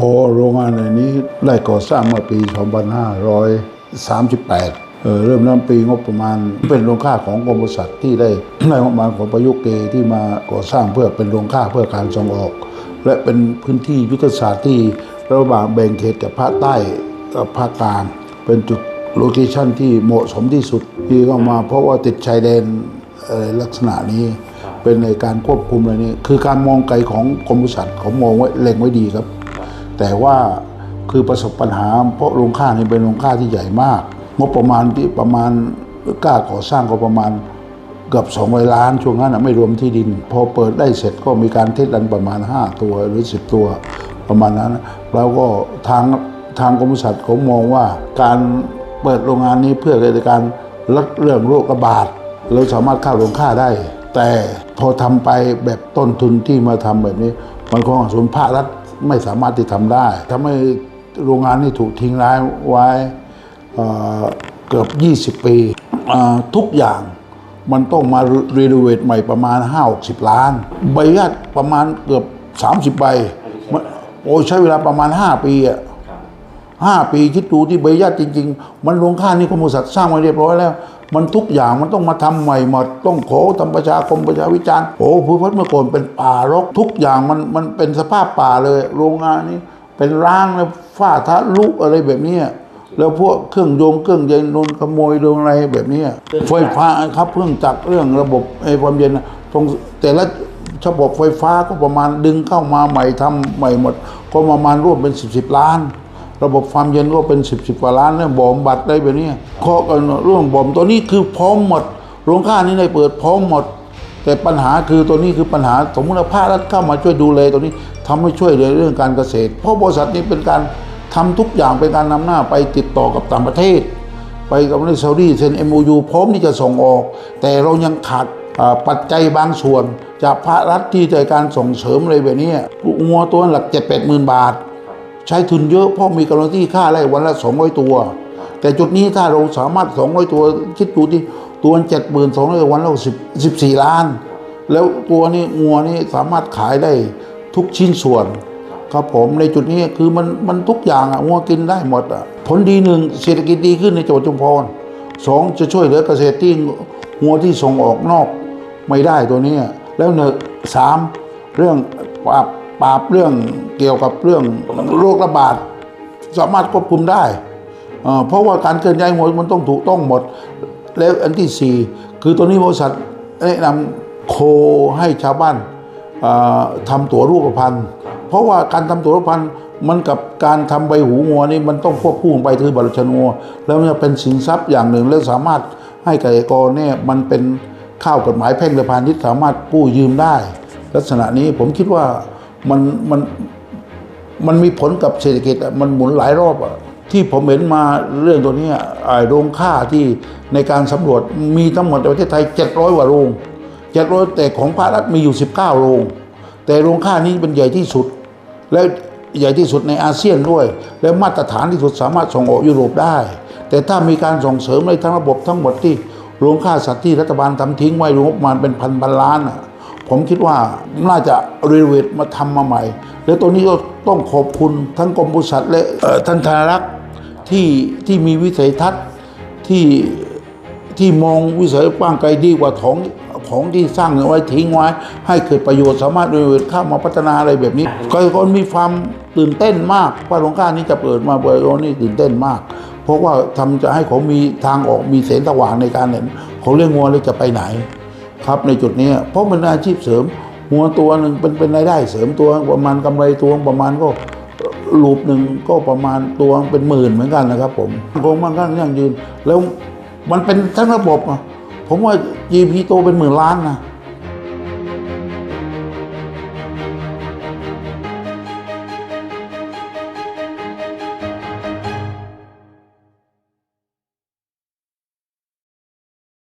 โอ้โรงงานในนี้ได้ก่อสร้างเมื่อปี 2538เอ่อเริ่มนั้นปีงบประมาณเป็นโรงค่าของกรมบริษัทที่ได้ได้งบประมาณของประยุกต์เกที่มาก่อสร้างเพื่อเป็นโรงค่าเพื่อการส่งออก และเป็นพื้นที่ยุทธศาสตร์ที่ระหว่างแบ่งเขตกับภาคใต้กับภาคกลางเป็นจุดโลเคชั่นที่เหมาะสมที่สุดที่เข้ามาเพราะว่าติดชายแดนอะไรลักษณะนี้เป็นในการควบคุมอะไรนี้คือการมองไกลของกรมบริษัทเขามองไว้เล็งไว้ดีครับ แต่ว่าคือประสบปัญหา เพราะโรงค่านี่เป็นโรงค่าที่ใหญ่มาก งบประมาณที่ประมาณกล้าก่อสร้างก็ประมาณเกือบสองล้าน ช่วงนั้นไม่รวมที่ดิน พอเปิดได้เสร็จก็มีการเทสดันประมาณ 5 ตัวหรือ 10 ตัวประมาณนั้น แล้วก็ทางทางกรมบริษัทเขามองว่าการเปิดโรงงานนี้เพื่อในการลดเรื่องโรคระบาดเราสามารถเข้าโรงค่าได้ แต่พอทำไปแบบต้นทุนที่มาทำแบบนี้ มันของส่วนภาครัฐ ไม่สามารถที่ทำได้ทำให้โรงงานนี้ถูกทิ้งร้ายไว้เกือบ 20 ปี ทุกอย่างมันต้องมารีโนเวทใหม่ประมาณ 5-60 ล้าน ใบอนุญาตประมาณเกือบ 30 ใบ โอ้ใช้เวลาประมาณ 5 ปีอะ ห้าปีคิดดูที่ใบญาตจริง ๆ มันลงค่านิคมบริษัทสร้างมาเรียบร้อยแล้ว มันทุกอย่างมันต้องมาทำใหม่หมดต้องขอทำประชาคมประชาวิจารณ์โอ้ภูพัฒน์เมื่อก่อนเป็นป่ารกทุกอย่างมันมันเป็นสภาพป่าเลย โรงงานนี้เป็นร้างแล้วฝ้าทะลุอะไรแบบนี้แล้วพวกเครื่องยงเครื่องเย็นโดนขโมยโดนอะไรแบบนี้ไฟฟ้าครับเครื่องจักรเรื่องระบบไอ้ความเย็นนะตรงแต่ละระบบไฟฟ้าก็ประมาณดึงเข้ามาใหม่ทำใหม่หมด ก็ประมาณร่วมเป็นสิบสิบล้าน ระบบความเย็นก็เป็นสิบสิบกว่าล้านเนี่ยบอมบัดได้แบบเนี้ยเคาะกันร่วมบอมตัวนี้คือพร้อมหมดโรงค่านี้ได้เปิดพร้อมหมด แต่ปัญหาคือตัวนี้คือปัญหาสมมติว่าภาครัฐเข้ามาช่วยดูแลตัวนี้ทำให้ช่วยในเรื่องการเกษตร เพราะบริษัทนี้เป็นการทำทุกอย่างเป็นการนำหน้าไปติดต่อกับต่างประเทศ ไปกับประเทศซาอุดีเซ็น MOU พร้อมที่จะส่งออก แต่เรายังขาดปัจจัยบางส่วน จากภาครัฐที่จะการส่งเสริมอะไรแบบนี้งัวตัวหลักเจ็ดแปดหมื่นบาท ใช้ทุนเยอะเพราะมีกำลังที่ค่าไร่วันละ 200 ตัว แต่จุดนี้ถ้าเราสามารถ 200 ตัวคิดดูที่ตัวเจ็ดหมื่นสองร้อยวันละสิบสิบสี่ล้าน แล้วตัวนี้งัวนี่สามารถขายได้ทุกชิ้นส่วน ครับผมในจุดนี้คือมันมันทุกอย่างอะงัวกินได้หมดอะผลดีหนึ่งเศรษฐกิจดีขึ้นในจังหวัดชุมพรสองจะช่วยเหลือเกษตรที่งัวที่ส่งออกนอกไม่ได้ตัวนี้แล้วหนึ่งสามเรื่องปราบ ปราบเรื่องเกี่ยวกับเรื่องโรคระบาดสามารถควบคุมได้เอ่อเพราะว่าการเคลื่อนย้ายหัวมันต้องถูกต้องหมด แล้วอันที่สี่คือตัวนี้บริษัทแนะนำโคให้ชาวบ้านเอ่อทำตั๋วรูปพรรณเพราะว่าการทำตั๋วรูปพรรณมันกับการทำใบหูงัวนี่มันต้องควบคู่กันไปคือบัตรชนัวแล้วมันจะเป็นสินทรัพย์อย่างหนึ่ง และสามารถให้เกษตรกรเนี่ยมันเป็นข้าวกฎหมายแพ่งและพาณิชย์สามารถกู้ยืมได้ ลักษณะนี้ผมคิดว่า มันมันมันมีผลกับเศรษฐกิจมันหมุนหลายรอบอะที่ผมเห็นมาเรื่องตัวนี้ไอ้โรงค่าที่ในการสำรวจมีทั้งหมดในประเทศไทย 700กว่าโรง700แต่ของภาครัฐมีอยู่ 19 โรง แต่โรงค่านี้เป็นใหญ่ที่สุด และใหญ่ที่สุดในอาเซียนด้วย และมาตรฐานที่สุดสามารถส่งออกยุโรปได้ แต่ถ้ามีการส่งเสริมในทั้งระบบทั้งหมดที่โรงค่าสัตว์ที่รัฐบาลทำทิ้งไว้งประมาณเป็นพันพันล้านอะ ผมคิดว่าน่าจะรีโนเวทมาทำมาใหม่ แล้วตัวนี้ก็ต้องขอบคุณทั้งกรมบริษัทและท่านธนรักษ์ที่ที่มีวิสัยทัศน์ที่ที่มองวิสัยกว้างไกลดีกว่าของของที่สร้างไว้ทิ้งไว้ ให้เกิดประโยชน์สามารถรีโนเวทเข้ามาพัฒนาอะไรแบบนี้ก็คนมีความตื่นเต้นมากว่าโรงกล้านี้จะเปิดมาเปิดโรงนี้ตื่นเต้นมาก เพราะว่าทำจะให้เขามีทางออกมีเสนสว่างในการเห็นเขาเรื่องงัวเลยจะไปไหน ครับในจุดนี้เพราะมันอาชีพเสริม หัวตัวหนึ่งเป็นเป็นรายได้เสริมตัวประมาณกำไรตัวประมาณก็ลูปหนึ่งก็ประมาณตัวเป็นหมื่นเหมือนกันนะครับ ผมคงมั่งคั่งยั่งยืน แล้วมันเป็นทั้งระบบอะผมว่า GP โตเป็นหมื่นล้านนะ